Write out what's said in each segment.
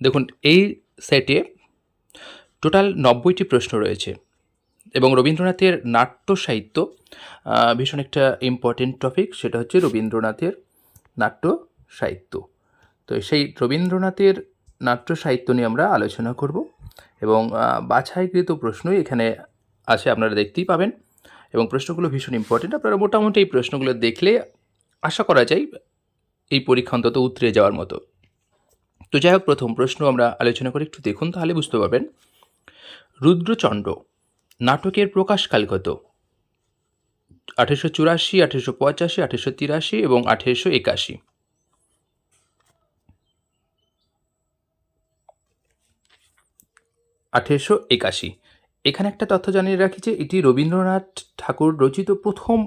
দেখুন, এই সেটে টোটাল নব্বইটি প্রশ্ন রয়েছে এবং রবীন্দ্রনাথের নাট্য সাহিত্য ভীষণ একটা ইম্পর্টেন্ট টপিক সেটা হচ্ছে রবীন্দ্রনাথের নাট্য সাহিত্য। তো সেই রবীন্দ্রনাথের নাট্য সাহিত্য নিয়ে আমরা আলোচনা করব এবং বাছাইকৃত প্রশ্নই এখানে আছে, আপনারা দেখতেই পাবেন এবং প্রশ্নগুলো ভীষণ ইম্পর্টেন্ট আপনারা মোটামুটি এই প্রশ্নগুলো দেখলে আশা করা যায় এই পরীক্ষা অন্তত উতরে যাওয়ার মতো। তো যাই হোক, প্রথম প্রশ্ন আমরা আলোচনা করে, একটু দেখুন তাহলে বুঝতে পারবেন। রুদ্রচণ্ড নাটকের প্রকাশকাল কত? আঠেরোশো চুরাশি, আঠেরোশো পঁচাশি, আঠেরোশো তিরাশি এবং আঠেরোশো একাশি। আঠেরোশো একাশি। এখানে একটা তথ্য জানিয়ে রাখি যে, এটি রবীন্দ্রনাথ ঠাকুর রচিত প্রথম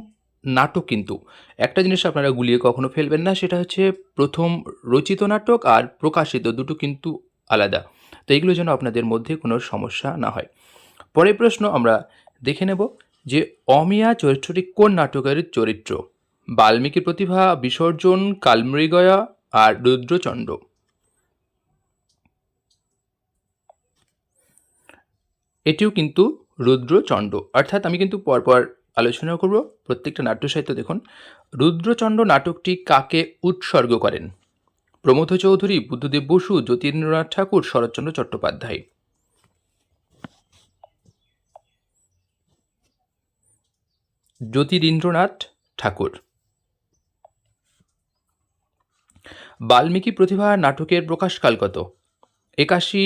নাটক কিন্তু। একটা জিনিস আপনারা গুলিয়ে কখনো ফেলবেন না, সেটা হচ্ছে প্রথম রচিত নাটক আর প্রকাশিত দুটো কিন্তু আলাদা। তো এগুলো যেন আপনাদের মধ্যে কোনো সমস্যা না হয়। পরের প্রশ্ন আমরা দেখে নেব যে অমিয়া চরিত্রটি কোন নাটকের চরিত্র? বাল্মীকি প্রতিভা, বিসর্জন, কালমৃগয়া আর রুদ্রচণ্ড এটিও কিন্তু রুদ্রচণ্ড অর্থাৎ আমি কিন্তু পরপর আলোচনা করব। প্রত্যেকটা নাট্য সাহিত্য দেখুন। রুদ্রচণ্ড নাটকটি কাকে উৎসর্গ করেন? প্রমথ চৌধুরী, বুদ্ধদেব বসু জ্যোতিরিন্দ্রনাথ ঠাকুর, শরৎচন্দ্র চট্টোপাধ্যায়। জ্যোতিরিন্দ্রনাথ ঠাকুর। বাল্মীকি প্রতিভা নাটকের প্রকাশকাল কত? একাশি,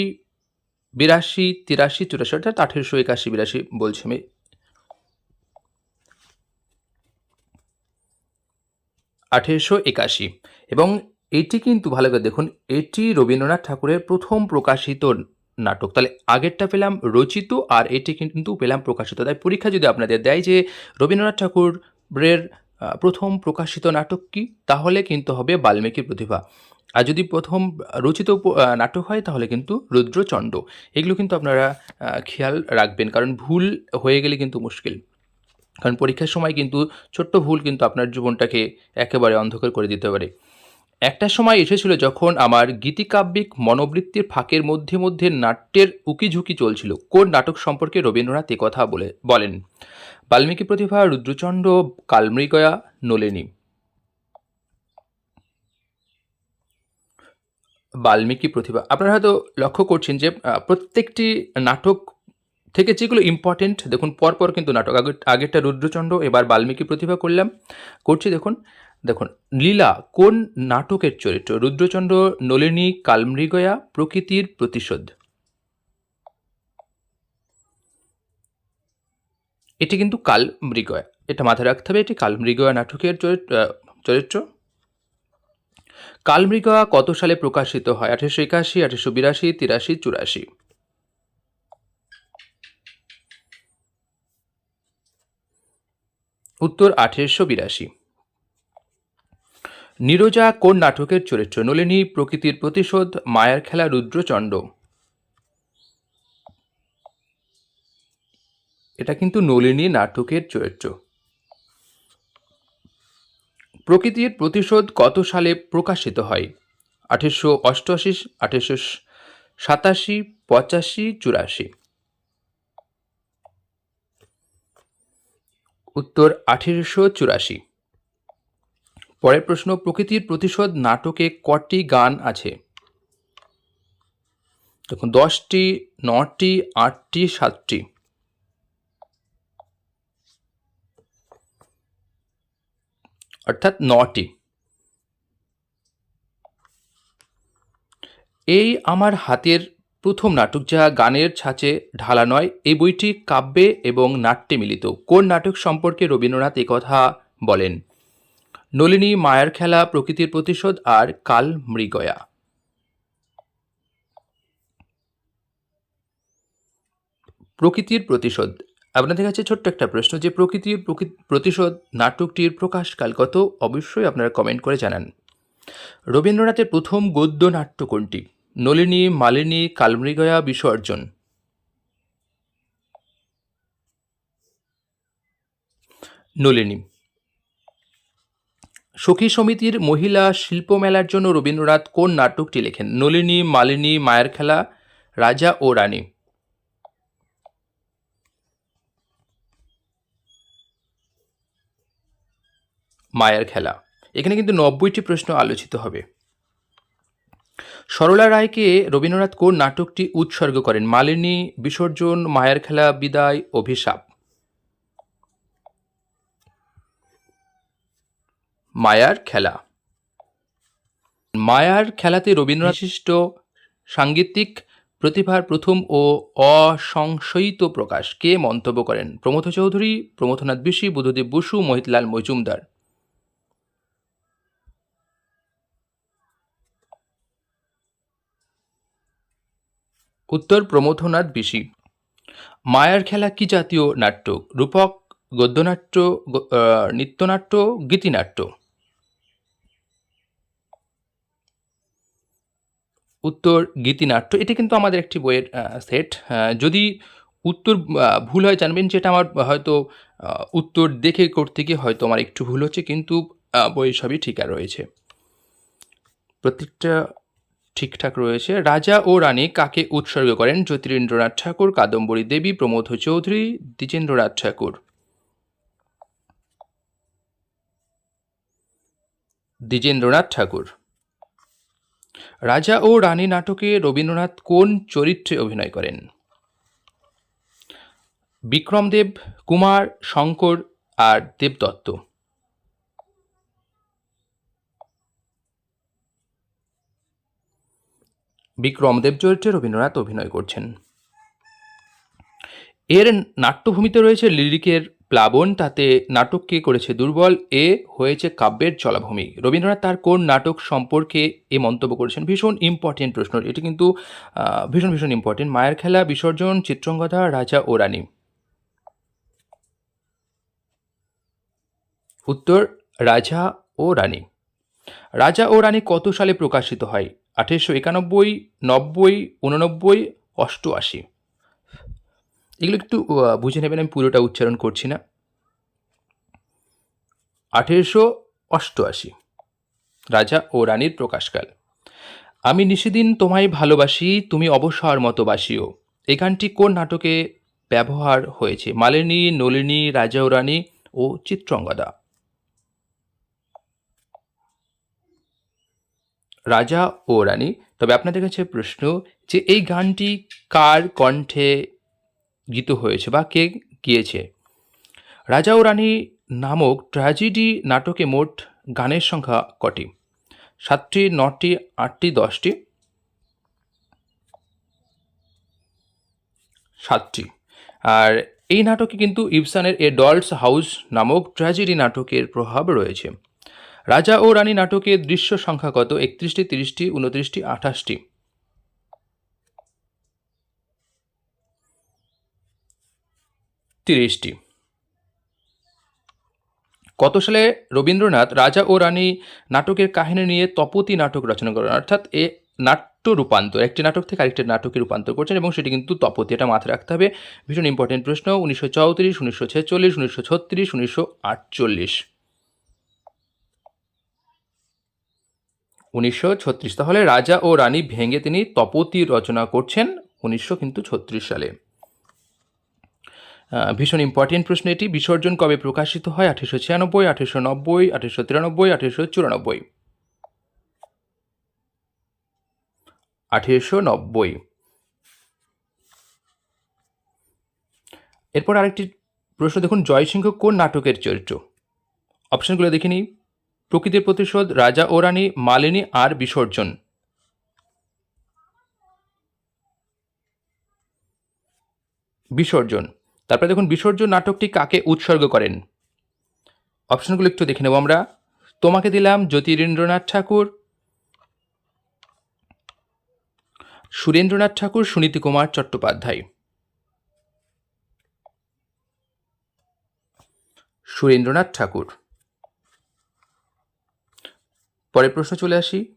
বিরাশি, তিরাশি, চুরাশি, অর্থাৎ আঠেরোশো একাশি, বিরাশি বলছি আমি। আঠেরোশো একাশি। এবং এটি কিন্তু, ভালো করে দেখুন, এটি রবীন্দ্রনাথ ঠাকুরের প্রথম প্রকাশিত নাটক। তাহলে আগেরটা পেলাম রচিত আর এটি কিন্তু পেলাম প্রকাশিত। তাই পরীক্ষা যদি আপনাদের দেয় যে রবীন্দ্রনাথ ঠাকুরের প্রথম প্রকাশিত নাটক কি, তাহলে কিন্তু হবে বাল্মীকি প্রতিভা। আর যদি প্রথম রচিত নাটক হয়, তাহলে কিন্তু রুদ্রচণ্ড এগুলো কিন্তু আপনারা খেয়াল রাখবেন, কারণ ভুল হয়ে গেলে কিন্তু মুশকিল। কারণ পরীক্ষার সময় কিন্তু ছোট্ট ভুল কিন্তু আপনার জীবনটাকে একেবারে অন্ধকার করে দিতে পারে। একটা সময় এসেছিল যখন আমার গীতিকাব্যিক মনোবৃত্তির ফাঁকের মধ্যে মধ্যে নাট্যের উকিঝুঁকি চলছিল। কোন নাটক সম্পর্কে রবীন্দ্রনাথ এ কথা বলে, বলেন, বাল্মীকি প্রতিভা রুদ্রচণ্ড কালমৃগয়া, নলিনী। বাল্মীকি প্রতিভা, আপনারা হয়তো লক্ষ্য করছেন যে প্রত্যেকটি নাটক থেকে যেগুলো ইম্পর্টেন্ট দেখুন, পরপর কিন্তু নাটক। আগে আগেরটা রুদ্রচণ্ড এবার বাল্মীকি প্রতিভা করলাম। করছি, দেখুন দেখুন, লীলা কোন নাটকের চরিত্র? রুদ্রচন্দ্র, নলিনী, কালমৃগয়া, প্রকৃতির প্রতিশোধ। এটি কিন্তু কালমৃগয়া, এটা মাথায় রাখতে হবে, এটি কালমৃগয়া নাটকের চরিত্র। কালমৃগয়া কত সালে প্রকাশিত হয়? আঠেরোশো একাশি, আঠেরোশো বিরাশি, তিরাশি, চুরাশি। উত্তর আঠেরোশো বিরাশি। নীরজা কোন নাটকের চরিত্র? নলিনী, প্রকৃতির প্রতিশোধ, মায়ার খেলা রুদ্রচণ্ড এটা কিন্তু নলিনী নাটকের চরিত্র। প্রকৃতির প্রতিশোধ কত সালে প্রকাশিত হয়? আঠেরোশো অষ্টআশি, আঠেরোশো সাতাশি, পঁচাশি, চুরাশি। উত্তর আঠেরোশো চুরাশি। পরের প্রশ্ন, প্রকৃতির প্রতিশোধ নাটকে কটি গান আছে? দেখুন, দশটি, নটি, আটটি, সাতটি। অর্থাৎ নটি। এই আমার হাতের প্রথম নাটক যা গানের ছাঁচে ঢালা নয় এই বইটি কাব্যে এবং নাট্যে মিলিত। কোন নাটক সম্পর্কে রবীন্দ্রনাথ কথা বলেন? নলিনী মায়ার খেলা, প্রকৃতির প্রতিশোধ আর কাল মৃগয়া। প্রকৃতির প্রতিশোধ। আপনাদের কাছে ছোট্ট একটা প্রশ্ন, যে প্রকৃতির প্রকৃ- প্রতিশোধ নাটকটির প্রকাশকাল কত? অবশ্যই আপনারা কমেন্ট করে জানান। রবীন্দ্রনাথের প্রথম গদ্য নাট্য কোনটি? নলিনী, মালিনী, কালমৃগয়া বিসর্জন নলিনী। সখী সমিতির মহিলা শিল্প মেলার জন্য রবীন্দ্রনাথ কোন নাটকটি লেখেন? নলিনী, মালিনী, মায়ের খেলা, রাজা ও রানী। মায়ের খেলা। এখানে কিন্তু নব্বইটি প্রশ্ন আলোচিত হবে। সরলা রায়কে রবীন্দ্রনাথ কোন নাটকটি উৎসর্গ করেন। মালিনী বিসর্জন মায়ের খেলা বিদায় অভিশাপ। মায়ার খেলা। মায়ার খেলাতে রবীন্দ্রনাথ বিশিষ্ট সাংগীতিক প্রতিভার প্রথম ও অসংশয়িত প্রকাশ কে মন্তব্য করেন? প্রমথ চৌধুরী প্রমথনাথ বিশি বুধদেব বসু মহিতলাল মজুমদার। উত্তর প্রমথনাথ বিশি। মায়ার খেলা কি জাতীয় নাট্য? রূপক, গদ্যনাট্য নৃত্যনাট্য, গীতিনাট্য? উত্তর গীতিনাট্য। এটি কিন্তু আমাদের একটি বইয়ের সেট। যদি উত্তর ভুল হয়, জানবেন যেটা আমার হয়তো উত্তর দেখে করতে গিয়ে হয়তো আমার একটু ভুল হচ্ছে, কিন্তু বই সবই ঠিক রয়েছে। প্রত্যেকটা ঠিকঠাক রয়েছে। রাজা ও রানী কাকে উৎসর্গ করেন? জ্যোতিরেন্দ্রনাথ ঠাকুর, কাদম্বরী দেবী, প্রমোদ চৌধুরী, দ্বিজেন্দ্রনাথ ঠাকুর। দ্বিজেন্দ্রনাথ ঠাকুর। রাজা ও রানী নাটকে রবীন্দ্রনাথ কোন চরিত্রে অভিনয় করেন? বিক্রমদেব, কুমার, শঙ্কর আর দেবদত্ত। বিক্রমদেব চরিত্রে রবীন্দ্রনাথ অভিনয় করছেন। এর নাট্যভূমিতে রয়েছে লিরিকের প্লাবন, তাতে নাটককে করেছে দুর্বল, এ হয়েছে কাব্যের জলাভূমি রবীন্দ্রনাথ তার কোন নাটক সম্পর্কে এ মন্তব্য করেছেন? ভীষণ ইম্পর্টেন্ট প্রশ্ন। এটি কিন্তু ভীষণ ভীষণ ইম্পর্টেন্ট মায়ের খেলা, বিসর্জন, চিত্রঙ্গদা, রাজা ও রানী। উত্তর, রাজা ও রানী। রাজা ও রানী কত সালে প্রকাশিত হয়? আঠেরোশো একানব্বই, নব্বই, উননব্বই, অষ্টআশি। এগুলো একটু বুঝে নেবেন, আমি পুরোটা উচ্চারণ করছি না। আঠেরোশো অষ্টআশি। রাজা ও রানীর প্রকাশকাল। আমি নিশিদিন তোমায় ভালোবাসি, তুমি অবসর মতো বাসিও। এই গানটি কোন নাটকে ব্যবহার হয়েছে? মালিনী, নলিনী, রাজা ও রানী ও চিত্রঙ্গদা। রাজা ও রানী, তবে আপনাদের কাছে প্রশ্ন যে এই গানটি কার কণ্ঠে গীত হয়েছে বা কে গিয়েছে? রাজা ও রানী নামক ট্র্যাজেডি নাটকে মোট গানের সংখ্যা কটি? সাতটি, নটি, আটটি, দশটি? সাতটি। আর এই নাটকে কিন্তু ইবসানের এ ডলস হাউস নামক ট্র্যাজেডি নাটকের প্রভাব রয়েছে। রাজা ও রানী নাটকের দৃশ্য সংখ্যা কত একত্রিশটি, তিরিশটি, উনত্রিশটি, আঠাশটি। তিরিশটি। কত সালে রবীন্দ্রনাথ রাজা ও রানী নাটকের কাহিনী নিয়ে তপতি নাটক রচনা করেন? অর্থাৎ এ নাট্য রূপান্তর, একটি নাটক থেকে আরেকটি নাটকে রূপান্তর করছেন এবং সেটি কিন্তু তপতি, এটা মাথায় রাখতে হবে। ভীষণ ইম্পর্টেন্ট প্রশ্ন, উনিশশো চৌত্রিশ, উনিশশো ছেচল্লিশ, উনিশশো ছত্রিশ, উনিশশো আটচল্লিশ। উনিশশো ছত্রিশ। তাহলে রাজা ও রানী ভেঙে তিনি তপতি রচনা করছেন উনিশশো কিন্তু ছত্রিশ সালে। ভীষণ ইম্পর্টেন্ট প্রশ্ন এটি। বিসর্জন কবে প্রকাশিত হয়? আঠেরোশো ছিয়ানব্বই, আঠেরোশো নব্বই, আঠেরোশো তিরানব্বই, আঠেরোশো চুরানব্বই। আঠেরোশো নব্বই। এরপর আরেকটি প্রশ্ন, দেখুন, জয়সিংহ কোন নাটকের চরিত্র? অপশনগুলো দেখে নিই। প্রকৃতির প্রতিশোধ, রাজা ও রানী মালিনী আর বিসর্জন। বিসর্জন। তারপরে দেখুন, বিসর্জন নাটকটি কাকে উৎসর্গ করেন? অপশনগুলো একটু দেখে নেব আমরা। তোমাকে দিলাম জ্যোতিরেন্দ্রনাথ ঠাকুর, সুরেন্দ্রনাথ ঠাকুর, সুনীতি কুমার চট্টোপাধ্যায়। সুরেন্দ্রনাথ ঠাকুর। পরের প্রশ্ন চলে আসি।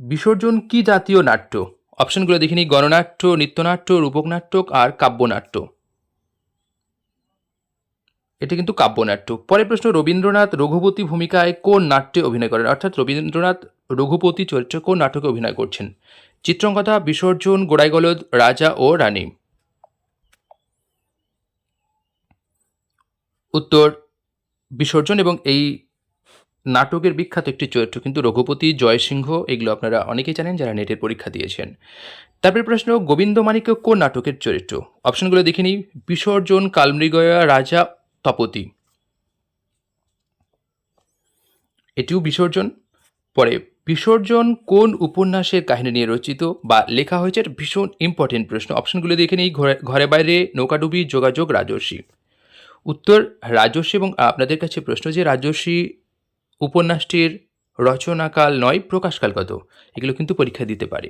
বিসর্জন কি জাতীয় নাট্য? অপশনগুলো দেখিনি গণনাট্য, নৃত্যনাট্য রূপক নাটক আর কাব্যনাট্য। এটি কিন্তু কাব্যনাট্য। পরের প্রশ্ন, রবীন্দ্রনাথ রঘুপতি ভূমিকায় কোন নাট্যে অভিনয় করেন? অর্থাৎ রবীন্দ্রনাথ রঘুপতি চরিত্রে কোন নাটকে অভিনয় করছেন? চিত্রঙ্গদা, বিসর্জন, গোড়াইগলদ, রাজা ও রানী। উত্তর, বিসর্জন এবং এই নাটকের বিখ্যাত একটি চরিত্র কিন্তু রঘুপতি, জয়সিংহ, এগুলো আপনারা অনেকেই জানেন যারা নেটের পরীক্ষা দিয়েছেন। তারপরে প্রশ্ন, গোবিন্দ মানিক্য কোন নাটকের চরিত্র? অপশনগুলো দেখে নিই। বিসর্জন, কালমৃগয়া, রাজা, তপতি। এটিও বিসর্জন। পরে, বিসর্জন কোন উপন্যাসের কাহিনী নিয়ে রচিত বা লেখা হয়েছে? এটা ভীষণ ইম্পর্টেন্ট প্রশ্ন। অপশনগুলো দেখে নিই। ঘরে ঘরে বাইরে নৌকাডুবি, যোগাযোগ, রাজস্বী। উত্তর, রাজস্বী এবং আপনাদের কাছে প্রশ্ন যে রাজস্বী উপন্যাসটির রচনাকাল নয়, প্রকাশকাল কত? এগুলো কিন্তু পরীক্ষা দিতে পারে।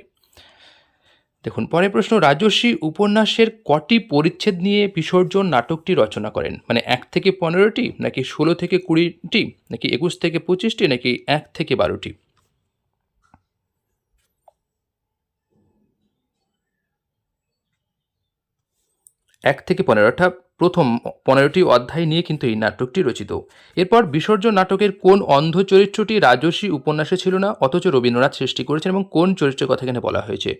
দেখুন, পরের প্রশ্ন রাজস্বী উপন্যাসের কটি পরিচ্ছেদ নিয়ে বিসর্জন নাটকটি রচনা করেন? মানে এক থেকে পনেরোটি, নাকি ষোলো থেকে কুড়িটি, নাকি একুশ থেকে পঁচিশটি, নাকি এক থেকে বারোটি? এক থেকে পনেরোটা প্রথম পনেরোটি অধ্যায় নিয়ে কিন্তু এই নাটকটি রচিত। এরপর বিসর্জন নাটকের কোন অন্ধ চরিত্রটি রাজস্বী উপন্যাসে ছিল না, অথচ রবীন্দ্রনাথ সৃষ্টি করেছেন এবং কোন চরিত্রের কথা এখানে বলা হয়েছে?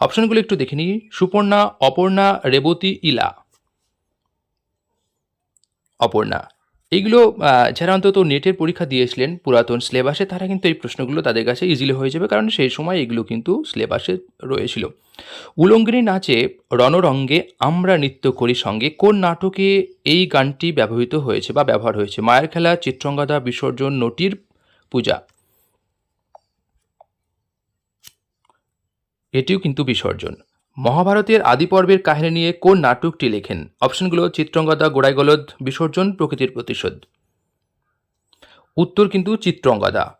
অপশনগুলো একটু দেখে নিই। সুপর্ণা, অপর্ণা, রেবতী, ইলা। অপর্ণা এইগুলো যারা অন্তত নেটের পরীক্ষা দিয়েছিলেন পুরাতন সিলেবাসে তারা কিন্তু এই প্রশ্নগুলো তাদের কাছে ইজিলি হয়ে যাবে, কারণ সেই সময় এগুলো কিন্তু সিলেবাসে রয়েছিল। উলঙ্গিনী নাচে রণরঙ্গে আমরা নৃত্য করি সঙ্গে, কোন নাটকে এই গানটি ব্যবহৃত হয়েছে বা ব্যবহার হয়েছে? মায়ের খেলা, চিত্রঙ্গদা, বিসর্জন, নটির পূজা। এটিও কিন্তু বিসর্জন। মহাভারতের আদি পর্বের কাহিনী নিয়ে কোন নাটকটি লেখেন? অপশনগুলো চিত্রঙ্গদা, গোড়াইগলদ, বিসর্জন, প্রকৃতির প্রতিশোধ। উত্তর কিন্তু চিত্রঙ্গদা।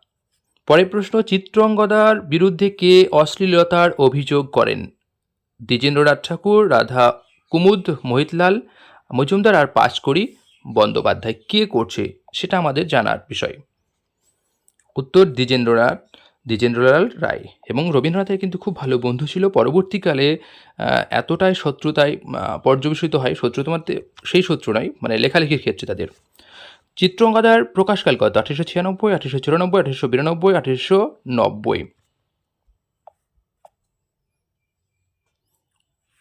পরের প্রশ্ন, চিত্রঙ্গদার বিরুদ্ধে কে অশ্লীলতার অভিযোগ করেন? দ্বিজেন্দ্রনাথ ঠাকুর, রাধা কুমুদ, মোহিতলাল, মজুমদার আর পাঁচকড়ি, বন্দ্যোপাধ্যায়। কে করছে? সেটা আমাদের জানার বিষয়। উত্তর, দ্বিজেন্দ্রনাথ। দ্বিজেন্দ্রলাল রায় এবং রবীন্দ্রনাথের কিন্তু খুব ভালো বন্ধু ছিল। পরবর্তীকালে এতটাই শত্রুতায় পর্যবেসিত হয় শত্রুতা মধ্যে সেই শত্রু নয় মানে লেখালেখির ক্ষেত্রে তাদের। চিত্রঙ্গাদার প্রকাশকাল কত আঠেরোশো ছিয়ানব্বই, আঠেরোশো চুরানব্বই, আঠেরোশো বিরানব্বই, আঠেরোশো নব্বই।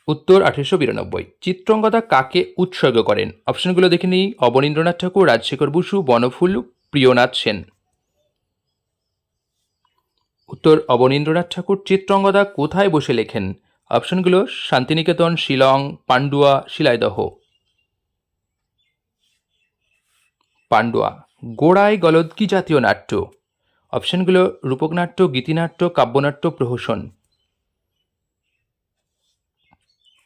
উত্তর, আঠেরোশো বিরানব্বই। চিত্রঙ্গদা কাকে উৎসর্গ করেন? অপশনগুলো দেখে নিই। অবনীন্দ্রনাথ ঠাকুর, রাজশেখর বসু, বনফুল, প্রিয়নাথ সেন। উত্তর অবনীন্দ্রনাথ ঠাকুর চিত্রঙ্গদা কোথায় বসে লেখেন? অপশনগুলো শান্তিনিকেতন, শিলং, পান্ডুয়া, শিলাইদহ। পান্ডুয়া, গোড়ায় গলদ কি জাতীয় নাট্য? অপশনগুলো রূপকনাট্য, গীতিনাট্য, কাব্যনাট্য, প্রহসন।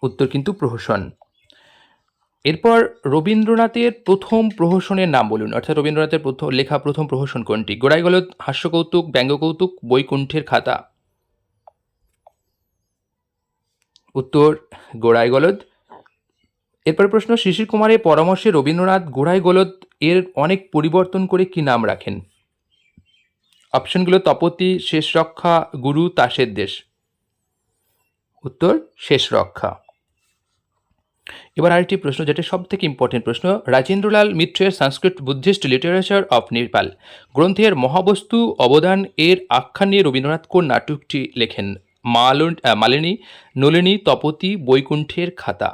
উত্তর কিন্তু প্রহসন। এরপর রবীন্দ্রনাথের প্রথম প্রহসনের নাম বলুন, অর্থাৎ রবীন্দ্রনাথের প্রথম লেখা প্রথম প্রহসন কোনটি? গোড়াইগলদ হাস্যকৌতুক ব্যঙ্গকৌতুক বৈকুণ্ঠের খাতা। উত্তর গোড়াইগলদ এরপর প্রশ্ন, শিশির কুমারের পরামর্শে রবীন্দ্রনাথ গোড়াইগলদ এর অনেক পরিবর্তন করে কি নাম রাখেন? অপশনগুলো, তপতি শেষ রক্ষা গুরু, তাসের দেশ। উত্তর শেষ রক্ষা এবার আরেকটি প্রশ্ন, যেটা সব থেকে ইম্পর্টেন্ট প্রশ্ন, রাজেন্দ্রলাল মিত্রের Sanskrit Buddhist literature of Nepal গ্রন্থের মহাবস্তু অবদান এর আখ্যান নিয়ে রবীন্দ্রনাথ কোন নাটকটি লেখেন? মালন নলিনী, তপতি, বৈকুণ্ঠের খাতা।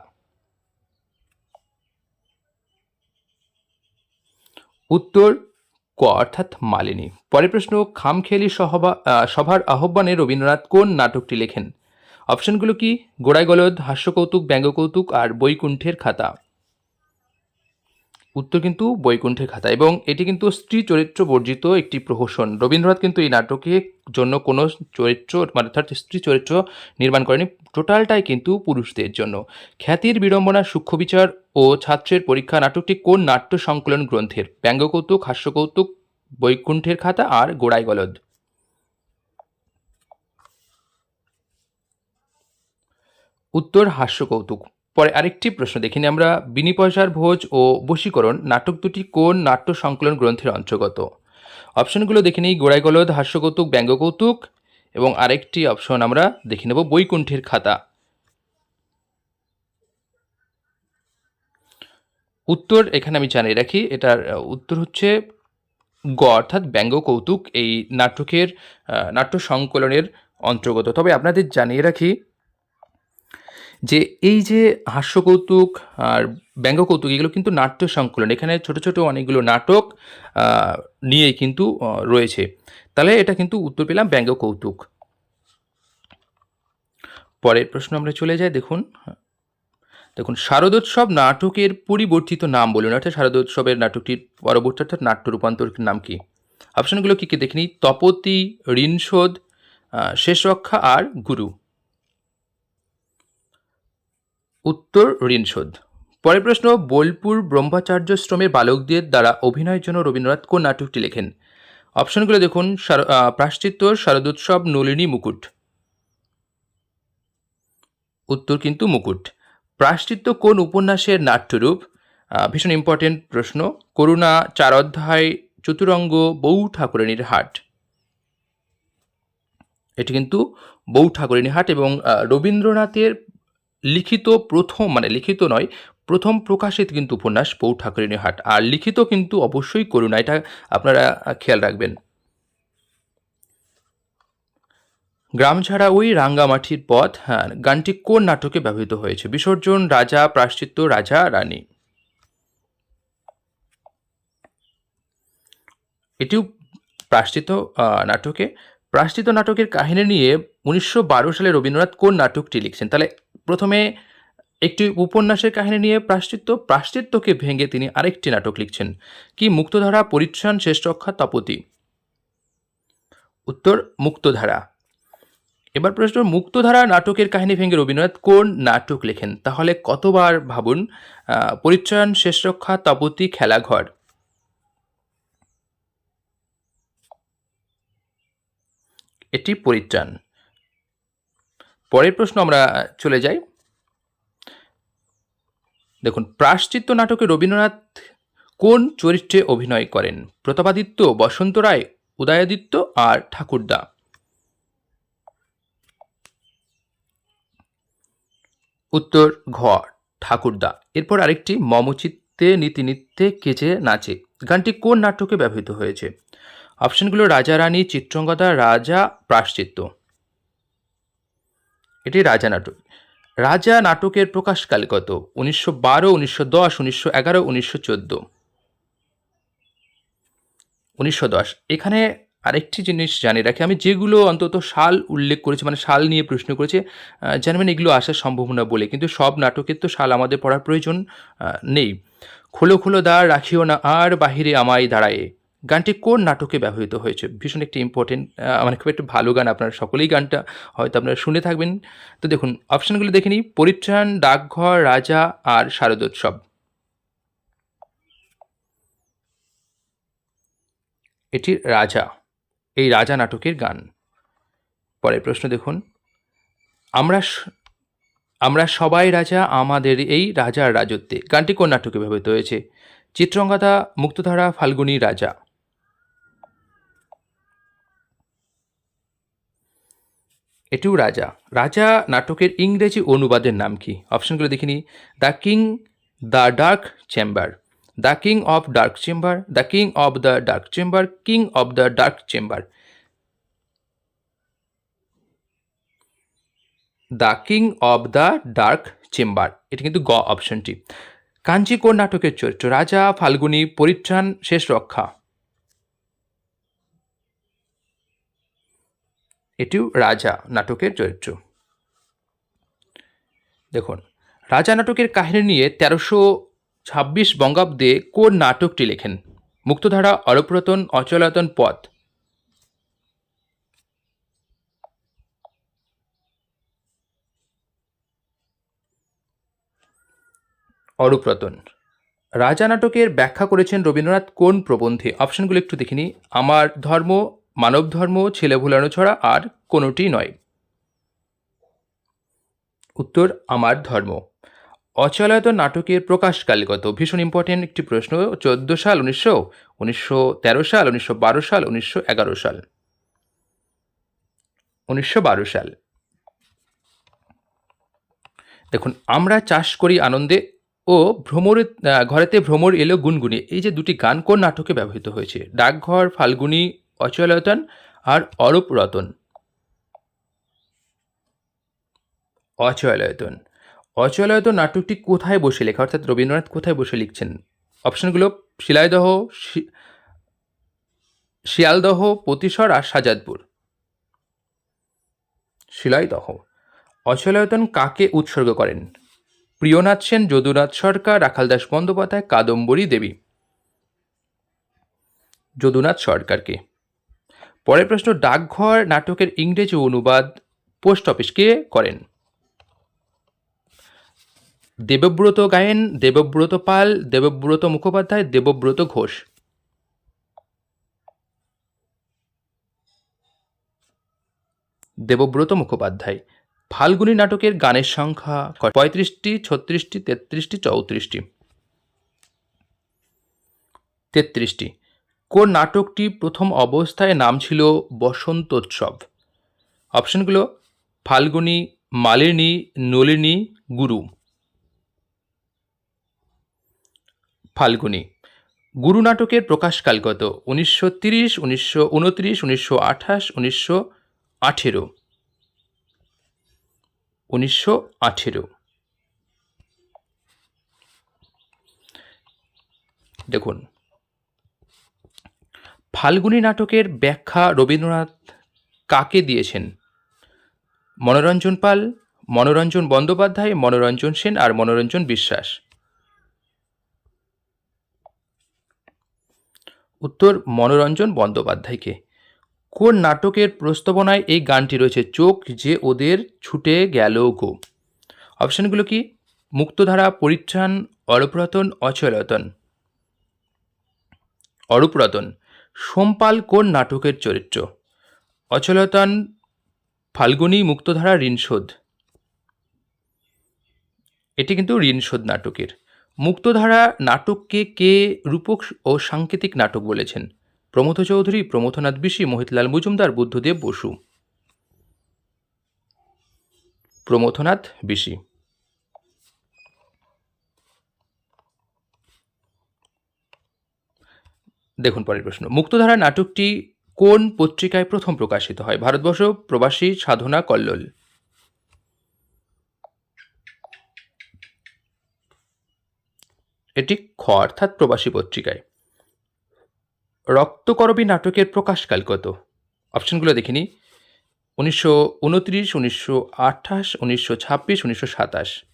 উত্তর ক, অর্থাৎ মালিনী। পরের প্রশ্ন, খামখেয়ালি সভা সভার আহ্বানে রবীন্দ্রনাথ কোন নাটকটি লেখেন? অপশনগুলো কি? গোড়ায় গোড়াইগলদ হাস্যকৌতুক, ব্যঙ্গকৌতুক আর বৈকুণ্ঠের খাতা। উত্তর কিন্তু বৈকুণ্ঠের খাতা এবং এটি কিন্তু স্ত্রী চরিত্র বর্জিত একটি প্রহসন। রবীন্দ্রনাথ কিন্তু এই নাটকের জন্য কোনো চরিত্র মানে অর্থাৎ স্ত্রী চরিত্র নির্মাণ করেনি, টোটালটাই কিন্তু পুরুষদের জন্য। খ্যাতির বিড়ম্বনা সূক্ষ্ম বিচার ও ছাত্রের পরীক্ষা নাটকটি কোন নাট্য সংকলন গ্রন্থের? ব্যঙ্গকৌতুক, হাস্যকৌতুক, বৈকুণ্ঠের খাতা আর গোড়াইগলদ উত্তর হাস্যকৌতুক। পরে আরেকটি প্রশ্ন দেখিনি আমরা। বিনি পয়সার ভোজ ও বশীকরণ নাটক দুটি কোন নাট্য সংকলন গ্রন্থের অন্তর্গত? অপশনগুলো দেখে নিই। গোড়াইগলদ, হাস্যকৌতুক, ব্যঙ্গকৌতুক এবং আরেকটি অপশন আমরা দেখে নেব বৈকুণ্ঠের খাতা। উত্তর এখানে আমি জানিয়ে রাখি, এটার উত্তর হচ্ছে গ, অর্থাৎ ব্যঙ্গ কৌতুক এই নাটকের নাট্য সংকলনের অন্তর্গত। তবে আপনাদের জানিয়ে রাখি যে এই যে হাস্য কৌতুক আর ব্যঙ্গ কৌতুক এগুলো কিন্তু নাট্য সংকলন। এখানে ছোট ছোট অনেকগুলো নাটক নিয়ে কিন্তু রয়েছে। তাহলে এটা কিন্তু উত্তর পেলাম ব্যঙ্গ কৌতুক পরের প্রশ্ন আমরা চলে যাই দেখুন। দেখুন শারদোৎসব নাটকের পরিবর্তিত নাম বলুন। অর্থাৎ শারদোৎসবের নাটকটির পরবর্তী অর্থাৎ নাট্য রূপান্তর নাম কি? অপশনগুলো কী কী দেখিনি তপতি ঋণশোধ আহ, শেষ রক্ষা আর গুরু। উত্তর ঋণশোধ পরের প্রশ্ন, বোলপুর ব্রহ্মাচার্যশ্রমের বালকদের দ্বারা অভিনয়ের জন্য রবীন্দ্রনাথ কোন নাটকটি লেখেন? অপশনগুলো দেখুন প্রাশ্চিত্য, শারদোৎসব, নলিনী, মুকুট। উত্তর কিন্তু মুকুট। প্রাশ্চিত্য কোন উপন্যাসের নাট্যরূপ? ভীষণ ইম্পর্টেন্ট প্রশ্ন। করুণা চার অধ্যায় চতুরঙ্গ, বউ ঠাকুরানীর হাট। এটি কিন্তু বউ ঠাকুরানীর হাট এবং রবীন্দ্রনাথের লিখিত প্রথম মানে লিখিত নয়, প্রথম প্রকাশিত কিন্তু উপন্যাস বউ ঠাকুরানী হাট। আর লিখিত কিন্তু অবশ্যই করুণা এটা আপনারা খেয়াল রাখবেন। গ্রাম ছাড়া ওই রাঙ্গামাটির পথ হ্যাঁ গানটি কোন নাটকে ব্যবহৃত হয়েছে? বিসর্জন, রাজা প্রাশ্চিত্য রাজা, রানী। এটিও প্রাশ্চিত নাটকে। প্রাশ্চিত নাটকের কাহিনী নিয়ে উনিশশো বারো সালে রবীন্দ্রনাথ কোন নাটকটি লিখছেন? তাহলে প্রথমে একটি উপন্যাসের কাহিনী নিয়ে প্রাশ্চিত্য প্রাশ্চিত্যকে ভেঙে তিনি আরেকটি নাটক লিখছেন। কি মুক্তধারা পরিচ্ছন্ন শেষ রক্ষা তপতি। উত্তর মুক্তধারা। এবার প্রশ্ন মুক্তধারা নাটকের কাহিনী ভেঙে রবীন্দ্রনাথ কোন নাটক লেখেন? তাহলে কতবার ভাবুন আহ, পরিত্রাণ শেষ রক্ষা তপতি খেলাঘর। এটি পরিত্রাণ পরের প্রশ্ন আমরা চলে যাই। দেখুন প্রাশ্চিত্য নাটকে রবীন্দ্রনাথ কোন চরিত্রে অভিনয় করেন? প্রতাপাদিত্য, বসন্ত রায়, উদয়াদিত্য আর ঠাকুরদা। উত্তর, ঘ, ঠাকুরদা। এরপর আরেকটি মমচিত্তে নীতিনিত্যে কেচে নাচে। গানটি কোন নাটকে ব্যবহৃত হয়েছে? অপশনগুলো রাজা রানী চিত্রঙ্গদা, রাজা প্রাশ্চিত্য এটি রাজা নাটক। রাজা নাটকের প্রকাশকাল কত? উনিশশো বারো, উনিশশো দশ, উনিশশো এগারো, উনিশশো চোদ্দ। উনিশশো দশ। এখানে আরেকটি জিনিস জানিয়ে রাখি। আমি যেগুলো অন্তত সাল উল্লেখ করেছি মানে সাল নিয়ে প্রশ্ন করেছি জানবেন এগুলো আসার সম্ভাবনা বলে। কিন্তু সব নাটকের তো সাল আমাদের পড়ার প্রয়োজন নেই। খোলো খোলো দ্বার, রাখিও না, আর বাহিরে আমায় দাঁড়ায়ে। গানটি কোন নাটকে ব্যবহৃত হয়েছে? ভীষণ একটি ইম্পর্টেন্ট মানে খুব একটা ভালো গান আপনারা সকলেই গানটা হয়তো আপনারা শুনে থাকবেন। তো দেখুন অপশানগুলো দেখে নিই। পরিত্রাণ, ডাকঘর, রাজা আর শারদোৎসব। এটি রাজা, এই রাজা নাটকের গান। পরের প্রশ্ন দেখুন। আমরা আমরা সবাই রাজা, আমাদের এই রাজার রাজত্বে। গানটি কোন নাটকে ব্যবহৃত হয়েছে? চিত্রঙ্গদা, মুক্তধারা, ফাল্গুনী রাজা। এটিও রাজা। রাজা নাটকের ইংরেজি অনুবাদের নাম কি? অপশনগুলো দেখিনি the king, the dark chamber. The king of dark chamber, the king of the dark chamber, king of the dark chamber. The king of the dark chamber. এটি কিন্তু গ অপশনটি। কাঞ্চি কোন নাটকের চরিত্র। রাজা ফাল্গুনী, পরিত্রাণ শেষ রক্ষা এটিও রাজা নাটকের চরিত্র। দেখুন, রাজা নাটকের কাহিনী নিয়ে তেরোশো ছাব্বিশ বঙ্গাব্দে কোন নাটকটি লেখেন? মুক্তধারা, অরপ্রতন, অচলাতন পথ। অরূপরতন। রাজা নাটকের ব্যাখ্যা করেছেন রবীন্দ্রনাথ কোন প্রবন্ধে? অপশনগুলো একটু দেখিনি। আমার ধর্ম মানব ধর্ম ছেলে ভুলানো ছড়া আর কোনোটি নয়। উত্তর, আমার ধর্ম। অচলায়ত নাটকের প্রকাশকাল কত ভীষণ ইম্পর্টেন্ট একটি প্রশ্ন, চোদ্দ সাল উনিশশো উনিশশো তেরো সাল, উনিশশো বারো সাল, উনিশশো এগারো সাল। উনিশশো বারো সাল। দেখুন, আমরা চাষ করি আনন্দে ও ভ্রমর ঘরেতে ভ্রমর এলো গুনগুনি। এই যে দুটি গান কোন নাটকে ব্যবহৃত হয়েছে। ডাকঘর, ফাল্গুনি অচলায়তন আর অরূপ রতন অচলায়তন অচলায়তন নাটকটি কোথায় বসে লেখা? অর্থাৎ রবীন্দ্রনাথ কোথায় বসে লিখছেন? অপশনগুলো শিলাইদহ শিয়ালদহ পতিসর আর সাজাদপুর। শিলাইদহ। অচলায়তন কাকে উৎসর্গ করেন? প্রিয়নাথ সেন, যদুনাথ সরকার রাখালদাস বন্দ্যোপাধ্যায়, কাদম্বরী দেবী। যদুনাথ সরকারকে। পরের প্রশ্ন, ডাকঘর নাটকের ইংরেজি অনুবাদ পোস্ট অফিস কে করেন? দেবব্রত গায়েন, দেবব্রত পাল, দেবব্রত মুখোপাধ্যায়, দেবব্রত ঘোষ। দেবব্রত মুখোপাধ্যায়, ফাল্গুনী নাটকের গানের সংখ্যা পঁয়ত্রিশটি, ছত্রিশটি, তেত্রিশটি, চৌত্রিশটি। তেত্রিশটি। কোন নাটকটি প্রথম অবস্থায় নাম ছিল বসন্তোৎসব? অপশনগুলো, ফাল্গুনী, মালিনী, নলিনী, গুরু। ফাল্গুনী, গুরু নাটকের প্রকাশকাল কত উনিশশো তিরিশ, উনিশশো উনত্রিশ, উনিশশো আঠাশ, উনিশশো আঠেরো। উনিশশো আঠেরো। দেখুন ফাল্গুনী নাটকের ব্যাখ্যা রবীন্দ্রনাথ কাকে দিয়েছেন? মনোরঞ্জন পাল, মনোরঞ্জন বন্দ্যোপাধ্যায়, মনোরঞ্জন সেন আর মনোরঞ্জন বিশ্বাস। উত্তর, মনোরঞ্জন বন্দ্যোপাধ্যায়কে। কোন নাটকের প্রস্তাবনায় এই গানটি রয়েছে? চোখ যে ওদের ছুটে গেল গো। অপশানগুলো কি? মুক্তধারা, পরিত্রাণ, অরূপরতন অচলতন অরূপরতন। সোমপাল কোন নাটকের চরিত্র? অচলতান, ফাল্গুনী, মুক্তধারা, ঋণশোধ। এটি কিন্তু ঋণশোধ নাটকের। মুক্তধারা নাটককে কে রূপক ও সাংকেতিক নাটক বলেছেন? প্রমথ চৌধুরী প্রমথনাথ বিশি, মোহিতলাল মজুমদার, বুদ্ধদেব বসু। প্রমথনাথ বিশি। দেখুন পরের প্রশ্ন। মুক্তধারা নাটকটি কোন পত্রিকায় প্রথম প্রকাশিত হয়? ভারতবর্ষ, প্রবাসী, সাধনা, কল্লোল। এটি খ, অর্থাৎ প্রবাসী পত্রিকায়। রক্তকরবী নাটকের প্রকাশকাল কত? অপশনগুলো দেখিনি উনিশশো উনত্রিশ, উনিশশো আঠাশ, উনিশশো ছাব্বিশ, উনিশশো সাতাশ।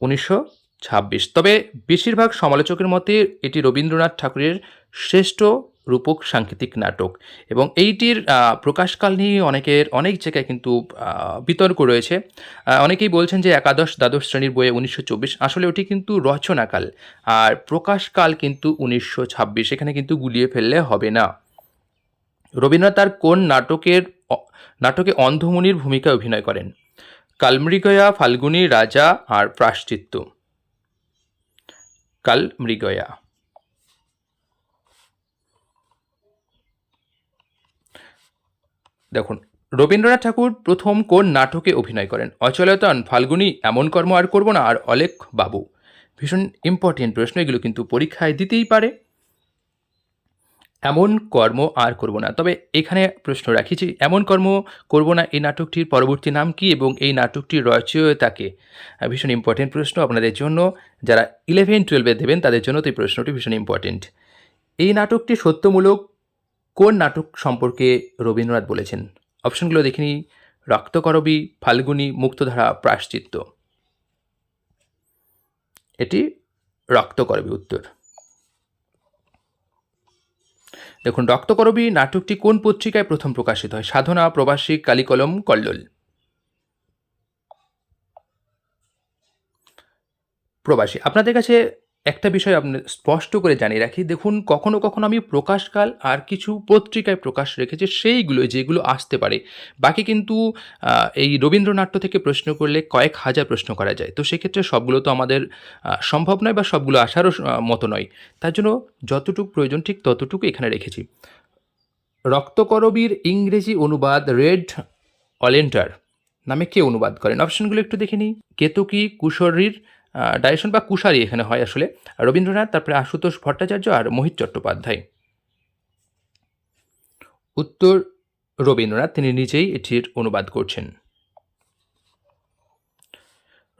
উনিশশো ছাব্বিশ। তবে বেশিরভাগ সমালোচকের মতে এটি রবীন্দ্রনাথ ঠাকুরের শ্রেষ্ঠ রূপক সাংকেতিক নাটক এবং এইটির প্রকাশকাল নিয়ে অনেকের, অনেক জায়গায় কিন্তু বিতর্ক রয়েছে। অনেকেই বলছেন যে একাদশ দ্বাদশ শ্রেণির বইয়ে উনিশশো চব্বিশ আসলে ওটি কিন্তু রচনাকাল আর প্রকাশকাল কিন্তু উনিশশো ছাব্বিশ, এখানে কিন্তু গুলিয়ে ফেললে হবে না। রবীন্দ্রনাথ তার কোন নাটকের নাটকে অন্ধমুনির ভূমিকায় অভিনয় করেন? কালমৃগয়া, ফাল্গুনি, রাজা আর প্রাশ্চিত্য কালমৃগয়া দেখুন, রবীন্দ্রনাথ ঠাকুর প্রথম কোন নাটকে অভিনয় করেন? অচলতন, ফাল্গুনি, এমন কর্ম আর করব না, আর অলেখ বাবু। ভীষণ ইম্পর্টেন্ট প্রশ্ন, এগুলো কিন্তু পরীক্ষায় দিতেই পারে। এমন কর্ম আর করব না। তবে এখানে প্রশ্ন রাখি যে, এমন কর্ম করব না, এই নাটকটির পরবর্তী নাম কি এবং এই নাটকটির রচয়িতাকে ভীষণ ইম্পর্টেন্ট প্রশ্ন আপনাদের জন্য। যারা ইলেভেন টুয়েলভে দেবেন, তাদের জন্য তো এই প্রশ্নটি ভীষণ ইম্পর্টেন্ট এই নাটকটি সত্যমূলক কোন নাটক সম্পর্কে রবীন্দ্রনাথ বলেছেন? অপশনগুলো দেখিনি রক্তকরবী, ফাল্গুনী, মুক্তধারা, প্রায়শ্চিত্ত। এটি রক্তকরবী উত্তর। দেখুন রক্তকরবী নাটকটি কোন পত্রিকায় প্রথম প্রকাশিত হয়? সাধনা, প্রবাসী, কালিকলম, কল্লোল। প্রবাসী, আপনাদের কাছে একটা বিষয় আপনি স্পষ্ট করে জানিয়ে রাখি, দেখুন কখনো কখনো আমি প্রকাশকাল আর কিছু পত্রিকায় প্রকাশ রেখেছি, সেইগুলো, যেগুলো আসতে পারে। বাকি কিন্তু এই রবীন্দ্রনাট্য থেকে প্রশ্ন করলে কয়েক হাজার প্রশ্ন করা যায়। তো সেক্ষেত্রে সবগুলো তো আমাদের সম্ভব নয় বা সবগুলো আসারও মতো নয়। তার জন্য যতটুকু প্রয়োজন ঠিক ততটুকু এখানে রেখেছি। রক্তকরবীর ইংরেজি অনুবাদ রেড অলেন্টার নামে কে অনুবাদ করেন? অপশনগুলো একটু দেখে নিই। কেতকী কুশরীর ডাইরেকশন বা কুশারি এখানে হয় আসলে। রবীন্দ্রনাথ, তারপরে আশুতোষ ভট্টাচার্য আর মোহিত চট্টোপাধ্যায় উত্তর, রবীন্দ্রনাথ, তিনি নিজেই এটির অনুবাদ করছেন।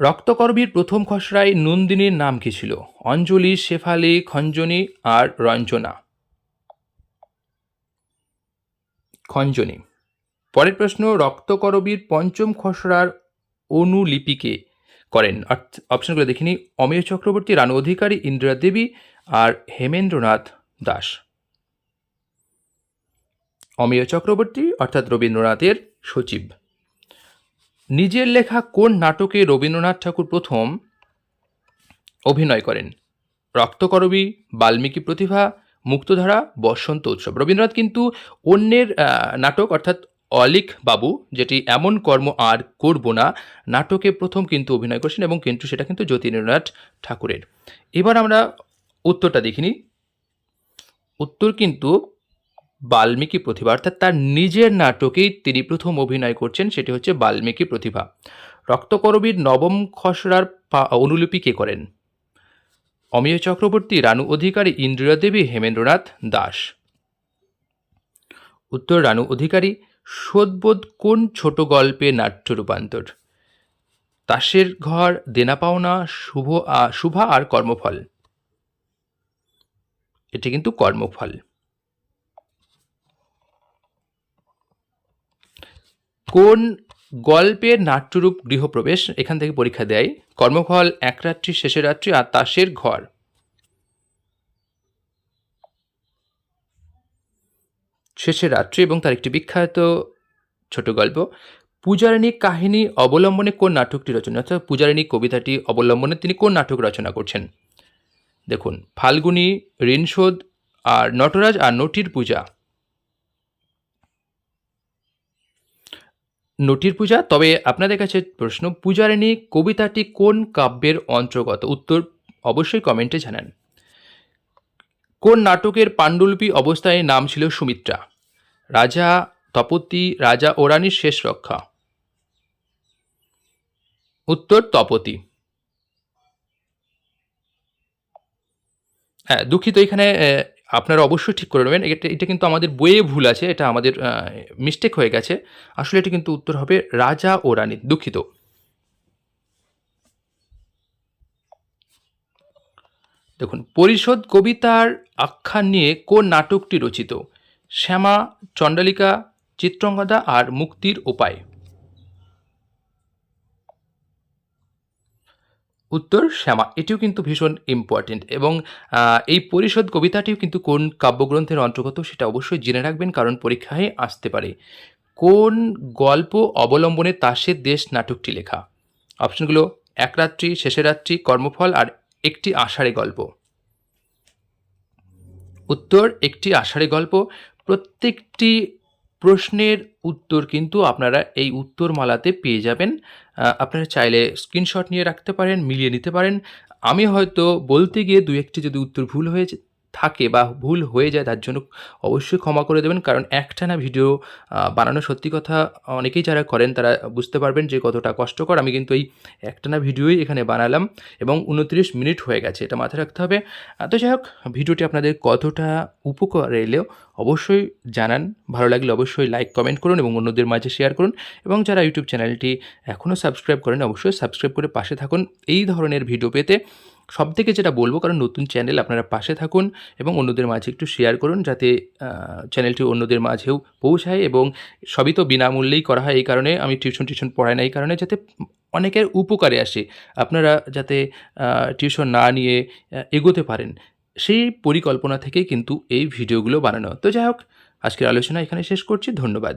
রক্তকরবীর প্রথম খসড়ায় নন্দিনীর নাম কি ছিল? অঞ্জলি, শেফালি, খঞ্জনী আর রঞ্জনা। খঞ্জনী। পরের প্রশ্ন, রক্তকরবীর পঞ্চম খসড়ার অনুলিপিকে করেন। অপশনগুলো দেখিনি অমেয় চক্রবর্তী, রানু অধিকারী, ইন্দিরা দেবী আর হেমেন্দ্রনাথ দাস। অমেয় চক্রবর্তী অর্থাৎ রবীন্দ্রনাথের সচিব। নিজের লেখা কোন নাটকে রবীন্দ্রনাথ ঠাকুর প্রথম অভিনয় করেন? রক্তকরবী বাল্মীকি প্রতিভা, মুক্তধারা, বসন্ত উৎসব। রবীন্দ্রনাথ কিন্তু অন্যের নাটক অর্থাৎ অলিক বাবু, যেটি এমন কর্ম আর করব না, নাটকে প্রথম কিন্তু অভিনয় করছেন এবং কিন্তু সেটা কিন্তু জ্যোতিরেন্দ্রনাথ ঠাকুরের। এবার আমরা উত্তরটা দেখিনি উত্তর কিন্তু বাল্মীকি প্রতিভা, অর্থাৎ তার নিজের নাটকেই তিনি প্রথম অভিনয় করছেন, সেটি হচ্ছে বাল্মীকি প্রতিভা। রক্তকরবীর নবম খসড়ার অনুলিপি কে করেন? অমিয় চক্রবর্তী, রানু অধিকারী ইন্দিরা দেবী হেমেন্দ্রনাথ দাস। উত্তর, রানু অধিকারী সোদবোধ কোন ছোট গল্পে নাট্য রূপান্তর? তাসের ঘর, দেনা পাওনা, শুভ শুভা আর কর্মফল। এটি কিন্তু কর্মফল। কোন গল্পের নাট্যরূপ গৃহপ্রবেশ? এখান থেকে পরীক্ষা দেয়। কর্মফল এক রাত্রি, শেষের রাত্রি আর তাসের ঘর। শেষের রাত্রি এবং তার একটি বিখ্যাত ছোট গল্প, পূজারিণী কাহিনী অবলম্বনে কোন নাটকটি রচনা, অর্থাৎ পূজারিণী কবিতাটি অবলম্বনে তিনি কোন নাটক রচনা করছেন? দেখুন, ফাল্গুনী, ঋণশোধ আর নটরাজ আর নটির পূজা। নটির পূজা? তবে আপনাদের কাছে প্রশ্ন, পূজারিণী কবিতাটি কোন কাব্যের অন্তর্গত? উত্তর অবশ্যই কমেন্টে জানান। কোন নাটকের পাণ্ডুলিপি অবস্থায় নাম ছিল সুমিত্রা? রাজা, তপতি, রাজা ও রানীর শেষ রক্ষা। উত্তর, তপতি। হ্যাঁ দুঃখিত, এখানে আপনারা অবশ্যই ঠিক করে নেবেন। এটা এটা কিন্তু আমাদের বইয়ে ভুল আছে, এটা আমাদের মিস্টেক হয়ে গেছে। আসলে এটি কিন্তু উত্তর হবে রাজা ও রানী, দুঃখিত। দেখুন, পরিষদ, কবিতার আখ্যান নিয়ে কোন নাটকটি রচিত? শ্যামা, চণ্ডালিকা, চিত্রঙ্গদা আর মুক্তির উপায়। উত্তর, শ্যামা। এটিও কিন্তু ভীষণ ইম্পর্টেন্ট এবং এই পরিষদ, কবিতাটিও কিন্তু কোন কাব্যগ্রন্থের অন্তর্গত সেটা অবশ্যই জেনে রাখবেন, কারণ পরীক্ষায় আসতে পারে। কোন গল্প অবলম্বনে তাসের দেশ নাটকটি লেখা? অপশনগুলো, এক রাত্রি, শেষের রাত্রি, কর্মফল আর একটি আষাঢ়ে গল্প। উত্তর, একটি আষাঢ়ে গল্প। প্রত্যেকটি প্রশ্নের উত্তর কিন্তু আপনারা এই উত্তরমালাতে পেয়ে যাবেন। আপনারা চাইলে স্ক্রিনশট নিয়ে রাখতে পারেন, মিলিয়ে নিতে পারেন। আমি হয়তো বলতে গিয়ে দু একটি যদি উত্তর ভুল হয়েছে থাকে বা ভুল হয়ে যায়, তার জন্য অবশ্যই ক্ষমা করে দেবেন। কারণ একটানা ভিডিও বানানো সত্যি কথা অনেকেই যারা করেন, তারা বুঝতে পারবেন যে কতটা কষ্টকর। আমি কিন্তু এই একটানা ভিডিওই এখানে বানালাম এবং উনত্রিশ মিনিট হয়ে গেছে, এটা মাথায় রাখতে হবে। তো যাই হোক, ভিডিওটি আপনাদের কতটা উপকার এলেও অবশ্যই জানান। ভালো লাগলে অবশ্যই লাইক, কমেন্ট করুন এবং অন্যদের মাঝে শেয়ার করুন। এবং যারা ইউটিউব চ্যানেলটি এখনও সাবস্ক্রাইব করেন অবশ্যই সাবস্ক্রাইব করে পাশে থাকুন। এই ধরনের ভিডিও পেতে সব থেকে যেটা বলব, কারণ নতুন চ্যানেল আপনারা পাশে থাকুন এবং অন্যদের মাঝে একটু শেয়ার করুন যাতে চ্যানেলটি অন্যদের মাঝেও পৌঁছায় এবং সবই তো বিনামূল্যেই করা হয় এই কারণে আমি টিউশন টিউশন পড়াই না, এই কারণে যাতে অনেকের উপকারে আসে। আপনারা যাতে টিউশন না নিয়ে এগোতে পারেন। সেই পরিকল্পনা থেকেই কিন্তু এই ভিডিওগুলো বানানো। তো যাই হোক, আজকের আলোচনা এখানে শেষ করছি। ধন্যবাদ।